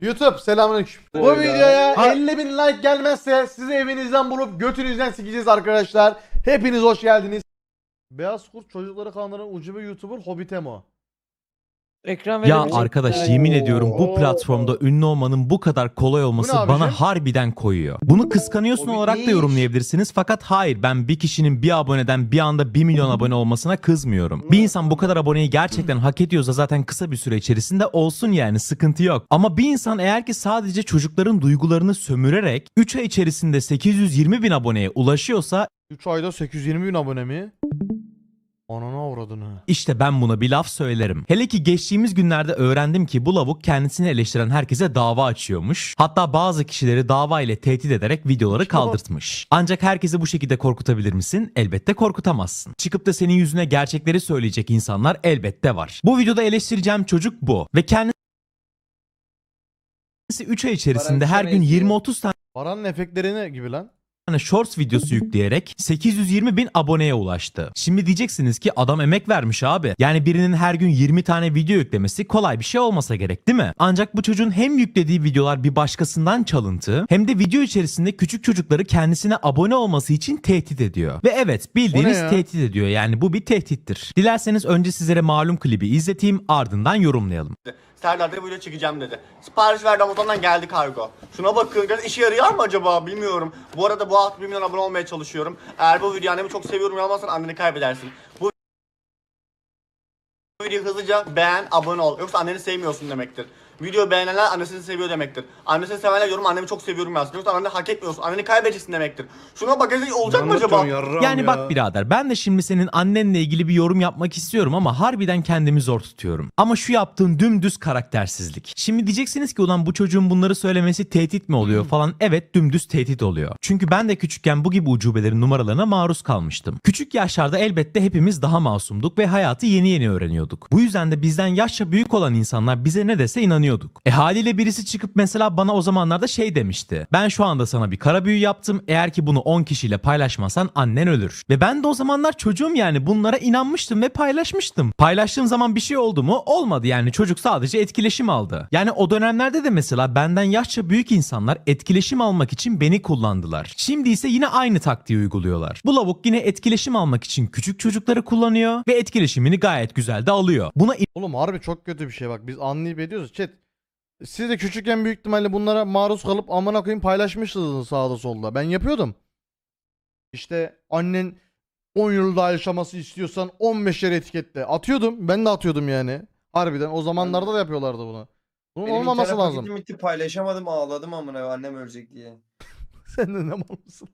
YouTube selamünaleyküm. Bu videoya Ha- 50 bin like gelmezse sizi evinizden bulup götünüzden sikeceğiz arkadaşlar. Hepiniz hoş geldiniz. Beyaz kurt çocukları kandıran ucube YouTuber Hobbitemo. Ekran Ya verebilecek arkadaş yemin ediyorum bu platformda ünlü olmanın bu kadar kolay olması Bu ne bana abicim? harbiden koyuyor. Bunu kıskanıyorsun O bir olarak da iş. yorumlayabilirsiniz fakat hayır ben bir kişinin bir aboneden bir anda 1 milyon abone olmasına kızmıyorum. Bir insan bu kadar aboneyi gerçekten hak ediyorsa zaten kısa bir süre içerisinde olsun yani sıkıntı yok. Ama bir insan eğer ki sadece çocukların duygularını sömürerek 3 ay içerisinde 820 bin aboneye ulaşıyorsa 3 ayda 820 bin abone mi? Ananı avradını. İşte ben buna bir laf söylerim. Hele ki geçtiğimiz günlerde öğrendim ki bu lavuk kendisini eleştiren herkese dava açıyormuş. Hatta bazı kişileri dava ile tehdit ederek videoları kaldırtmış. Ancak herkesi bu şekilde korkutabilir misin? Elbette korkutamazsın. Çıkıp da senin yüzüne gerçekleri söyleyecek insanlar elbette var. Bu videoda eleştireceğim çocuk bu. Ve kendisi 3 ay içerisinde her gün 20-30 tane Paranın efektlerini gibi lan. Tane shorts videosu yükleyerek 820 bin aboneye ulaştı. Şimdi diyeceksiniz ki adam emek vermiş abi. Yani birinin her gün 20 tane video yüklemesi kolay bir şey olmasa gerek değil mi? Ancak bu çocuğun hem yüklediği videolar bir başkasından çalıntı hem de video içerisinde küçük çocukları kendisine abone olması için tehdit ediyor. Ve evet bildiğiniz tehdit ediyor yani bu bir tehdittir. Dilerseniz önce sizlere malum klibi izleteyim ardından yorumlayalım. Serdar da video çekeceğim dedi. Sipariş verdi Amazon'dan geldi kargo. Şuna bakın biraz işe yarıyor mu acaba bilmiyorum. Bu arada bu hafta 1 milyon abone olmaya çalışıyorum. Eğer bu videoyu annemi çok seviyorum yapmazsan anneni kaybedersin. Bu videoyu hızlıca beğen, abone ol. Yoksa anneni sevmiyorsun demektir. Video beğenenler annesini seviyor demektir. Annesini sevenler yorum annemi çok seviyorum yazsın. Yoksa anneni hak etmiyorsun. Anneni kaybedeceksin demektir. Şuna bak ezek olacak mı acaba? Yani bak birader ben de şimdi senin annenle ilgili bir yorum yapmak istiyorum ama harbiden kendimi zor tutuyorum. Ama şu yaptığın dümdüz karaktersizlik. Şimdi diyeceksiniz ki ulan bu çocuğun bunları söylemesi tehdit mi oluyor falan. Evet dümdüz tehdit oluyor. Çünkü ben de küçükken bu gibi ucubelerin numaralarına maruz kalmıştım. Küçük yaşlarda elbette hepimiz daha masumduk ve hayatı yeni yeni öğreniyorduk. Bu yüzden de bizden yaşça büyük olan insanlar bize ne dese inanıyorduk. E haliyle birisi çıkıp mesela bana o zamanlarda şey demişti. Ben şu anda sana bir kara büyü yaptım. Eğer ki bunu 10 kişiyle paylaşmasan annen ölür. Ve ben de o zamanlar çocuğum yani bunlara inanmıştım ve paylaşmıştım. Paylaştığım zaman bir şey oldu mu? Olmadı yani çocuk sadece etkileşim aldı. Yani o dönemlerde de mesela benden yaşça büyük insanlar etkileşim almak için beni kullandılar. Şimdi ise yine aynı taktiği uyguluyorlar. Bu lavuk yine etkileşim almak için küçük çocukları kullanıyor ve etkileşimini gayet güzel de alıyor. Buna Oğlum harbi çok kötü bir şey bak. Biz anlayıp ediyoruz. Chat. Siz de küçükken büyük ihtimalle bunlara maruz kalıp amına koyayım paylaşmışsınız sağda solda. Ben yapıyordum. İşte annen 10 yıl daha yaşaması istiyorsan 15 yere etiketle. Atıyordum. Ben de atıyordum yani. Harbiden o zamanlarda da yapıyorlardı bunu. Bunun Benim olmaması internet lazım. paketim bitti paylaşamadım ağladım amına annem ölecek diye. Sen de ne mal mısın?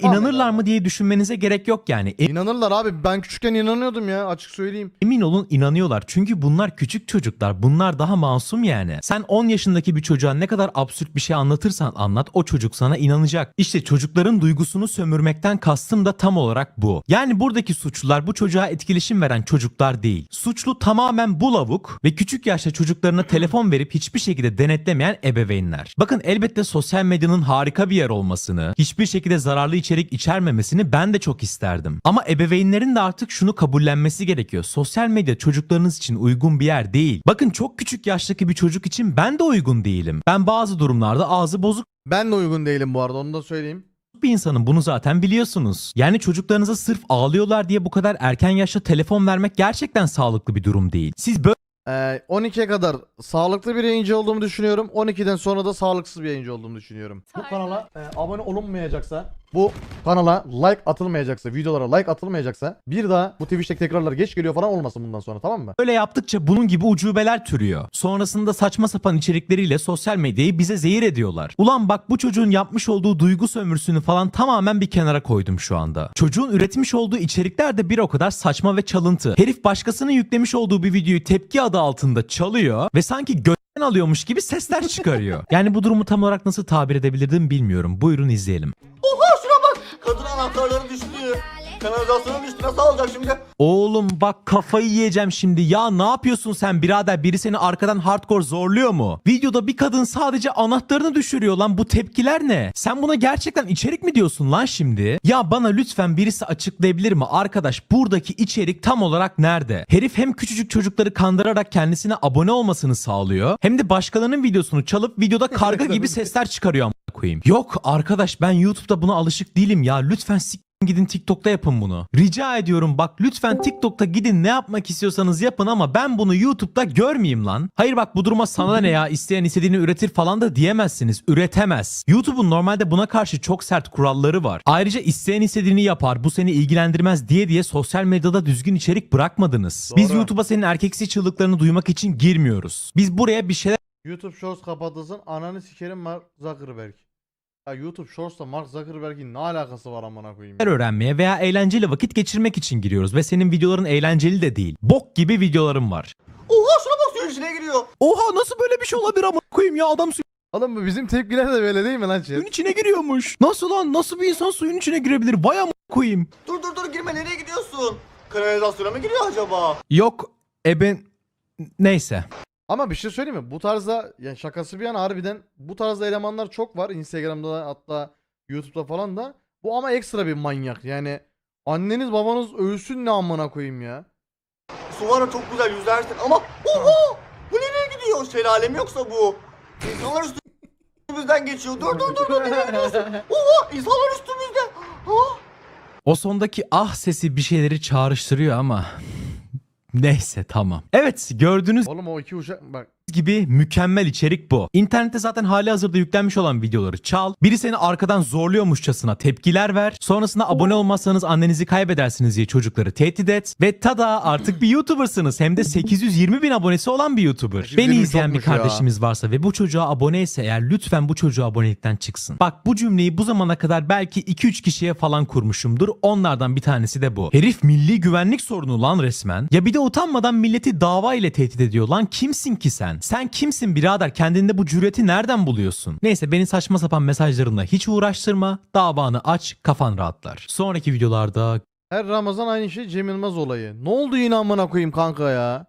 İnanırlar mı diye düşünmenize gerek yok yani. İnanırlar abi. Ben küçükken inanıyordum ya açık söyleyeyim. Emin olun inanıyorlar çünkü bunlar küçük çocuklar bunlar daha masum yani. Sen 10 yaşındaki bir çocuğa ne kadar absürt bir şey anlatırsan anlat o çocuk sana inanacak. İşte çocukların duygusunu sömürmekten kastım da tam olarak bu. Yani buradaki suçlular bu çocuğa etkileşim veren çocuklar değil. Suçlu tamamen bu lavuk ve küçük yaşta çocuklarına telefon verip hiçbir şekilde denetlemeyen ebeveynler. Bakın elbette sosyal medyanın harika bir yer olmasını, hiçbir şekilde zararlı içerik içermemesini ben de çok isterdim. Ama ebeveynlerin de artık şunu kabullenmesi gerekiyor. Sosyal medya çocuklarınız için uygun bir yer değil. Bakın çok küçük yaştaki bir çocuk için ben de uygun değilim. Ben bazı durumlarda ağzı bozuk Ben de uygun değilim bu arada onu da söyleyeyim. bir insanım bunu zaten biliyorsunuz. Yani çocuklarınıza sırf ağlıyorlar diye bu kadar erken yaşta telefon vermek gerçekten sağlıklı bir durum değil. Siz böyle Ee, 12'ye kadar sağlıklı bir yayıncı olduğumu düşünüyorum. 12'den sonra da sağlıksız bir yayıncı olduğumu düşünüyorum. Bu kanala e, abone olunmayacaksa, bu kanala like atılmayacaksa, videolara like atılmayacaksa bir daha bu Twitch'teki tekrarlar geç geliyor falan olmasın bundan sonra tamam mı? Böyle yaptıkça bunun gibi ucubeler türüyor. Sonrasında saçma sapan içerikleriyle sosyal medyayı bize zehir ediyorlar. Ulan bak bu çocuğun yapmış olduğu duygu sömürüsünü falan tamamen bir kenara koydum şu anda. Çocuğun üretmiş olduğu içerikler de bir o kadar saçma ve çalıntı. Herif başkasının yüklemiş olduğu bir videoyu tepki adı altında çalıyor ve sanki götten alıyormuş gibi sesler çıkarıyor. yani bu durumu tam olarak nasıl tabir edebilirdim bilmiyorum. Buyurun izleyelim. Oha şuna bak. Kadın anahtarları düştü. Kanalizasyona düştü nasıl alacak şimdi? Oğlum bak kafayı yiyeceğim şimdi. Ya ne yapıyorsun sen birader? Biri seni arkadan hardcore zorluyor mu? Videoda bir kadın sadece anahtarını düşürüyor lan. Bu tepkiler ne? Sen buna gerçekten içerik mi diyorsun lan şimdi? Ya bana lütfen birisi açıklayabilir mi? Arkadaş buradaki içerik tam olarak nerede? Herif hem küçücük çocukları kandırarak kendisine abone olmasını sağlıyor. Hem de başkalarının videosunu çalıp videoda karga gibi sesler çıkarıyor koyayım. Yok arkadaş ben YouTube'da buna alışık değilim ya. Lütfen sik Gidin TikTok'ta yapın bunu. Rica ediyorum bak lütfen TikTok'ta gidin ne yapmak istiyorsanız yapın ama ben bunu YouTube'da görmeyeyim lan. Hayır bak bu duruma sana ne ya isteyen istediğini üretir falan da diyemezsiniz. Üretemez. YouTube'un normalde buna karşı çok sert kuralları var. Ayrıca isteyen istediğini yapar bu seni ilgilendirmez diye diye sosyal medyada düzgün içerik bırakmadınız. Biz Doğru. YouTube'a senin erkeksi çığlıklarını duymak için girmiyoruz. Biz buraya bir şeyler YouTube Shorts kapatılsın ananı sikerim Mark Zuckerberg. Ya YouTube Shorts'la Mark Zuckerberg'in ne alakası var amına koyayım ya? öğrenmeye veya eğlenceli vakit geçirmek için giriyoruz ve senin videoların eğlenceli de değil. Bok gibi videolarım var. Oha şuna bak suyun içine giriyor. Oha nasıl böyle bir şey olabilir ama koyayım ya adam Oğlum bu bizim tepkiler de böyle değil mi lan suyun chat? içine giriyormuş. Nasıl lan nasıl bir insan suyun içine girebilir vay ama koyayım. Dur dur dur girme nereye gidiyorsun? Kanalizasyona mı giriyor acaba? Yok eben neyse. Ama bir şey söyleyeyim mi? Bu tarzda yani şakası bir yana harbiden bu tarzda elemanlar çok var. Instagram'da da hatta YouTube'da falan da. Bu ama ekstra bir manyak. Yani anneniz babanız ölsün ne amına koyayım ya. Su var ya, çok güzel yüzersin ama oha! Bu nereye gidiyor? Şelalem yoksa bu. İnsanlar üstümüzden geçiyor. Dur dur dur dur nereye gidiyorsun? Oha! İnsanlar üstümüzde. Ha? O sondaki ah sesi bir şeyleri çağrıştırıyor ama neyse tamam. Evet gördüğünüz Oğlum o iki uşak bak. Gibi mükemmel içerik bu. İnternette zaten hali hazırda yüklenmiş olan videoları çal. Biri seni arkadan zorluyormuşçasına tepkiler ver. Sonrasında abone olmazsanız annenizi kaybedersiniz diye çocukları tehdit et. Ve tada artık bir YouTuber'sınız. Hem de 820 bin abonesi olan bir YouTuber. 820 Beni izleyen bir çokmuş ya. kardeşimiz varsa ve bu çocuğa abone ise eğer lütfen bu çocuğa abonelikten çıksın. Bak bu cümleyi bu zamana kadar belki 2-3 kişiye falan kurmuşumdur. Onlardan bir tanesi de bu. Herif milli güvenlik sorunu lan resmen. Ya bir de utanmadan milleti dava ile tehdit ediyor lan. Kimsin ki sen? Sen kimsin birader? Kendinde bu cüreti nereden buluyorsun? Neyse beni saçma sapan mesajlarınla hiç uğraştırma. Davanı aç, kafan rahatlar. Sonraki videolarda Her Ramazan aynı şey Cem Yılmaz olayı. Ne oldu yine amına koyayım kanka ya?